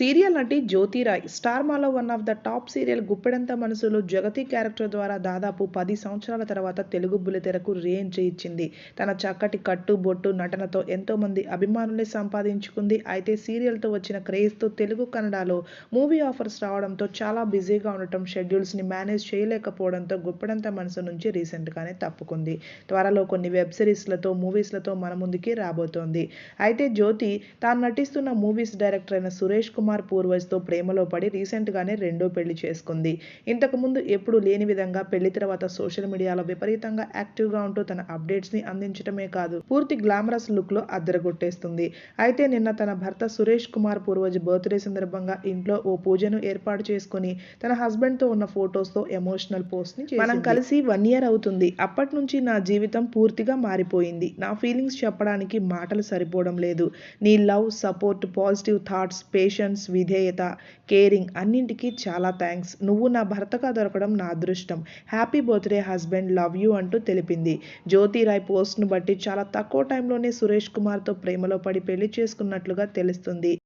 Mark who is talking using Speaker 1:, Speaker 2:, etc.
Speaker 1: Serial నటి Jyothi Rai స్టార్మాలో one of the top serial Guppedantha మనసులో Jagathi character ద్వారా దాదాపు పది సంవత్సరాల తర్వాత తెలుగు బుల్లితెరకు రేంజ్ ఇచ్చింది. తన చక్కటి కట్టు బొట్టు నటనతో ఎంతోమంది అభిమానుల్ని సంపాదించుకుంది. అయితే సీరియల్తో వచ్చిన క్రేజ్తో తెలుగు కన్నడలో మూవీ ఆఫర్స్ రావడంతో చాలా బిజీగా ఉండటం షెడ్యూల్స్ని మేనేజ్ చేయలేకపోవడంతో గుప్పెడంత మనసు నుంచి రీసెంట్గానే తప్పుకుంది. త్వరలో కొన్ని వెబ్ సిరీస్లతో మూవీస్లతో మన ముందుకి రాబోతోంది. అయితే జ్యోతి తాను నటిస్తున్న మూవీస్ డైరెక్టర్ అయిన సురేష్ కుమార్ కుమార్ పూర్వజ్తో ప్రేమలో పడి రీసెంట్గానే రెండో పెళ్ళి చేసుకుంది. ఇంతకుముందు ఎప్పుడు లేని విధంగా పెళ్ళి తర్వాత సోషల్ మీడియాలో విపరీతంగా యాక్టివ్గా ఉంటూ తన అప్డేట్స్ని అందించడమే కాదు పూర్తి గ్లామరస్ లుక్లో అద్దరగొట్టేస్తుంది. అయితే నిన్న తన భర్త సురేష్ కుమార్ పూర్వజ్ బర్త్డే సందర్భంగా ఇంట్లో ఓ పూజను ఏర్పాటు చేసుకుని తన హస్బెండ్తో ఉన్న ఫొటోస్తో ఎమోషనల్ పోస్ట్ని మనం కలిసి వన్ ఇయర్ అవుతుంది. అప్పటి నుంచి నా జీవితం పూర్తిగా మారిపోయింది. నా ఫీలింగ్స్ చెప్పడానికి మాటలు సరిపోవడం లేదు. నీ love support positive thoughts patience విధేయత కేరింగ్ అన్నింటికీ చాలా థ్యాంక్స్ నువ్వు నా భర్తగా దొరకడం నా అదృష్టం. Happy birthday husband love you అంటూ తెలిపింది. జ్యోతిరాయ్ పోస్ట్ను బట్టి చాలా తక్కువ టైంలోనే సురేష్ కుమార్తో ప్రేమలో పడి పెళ్ళి చేసుకున్నట్లుగా తెలుస్తుంది.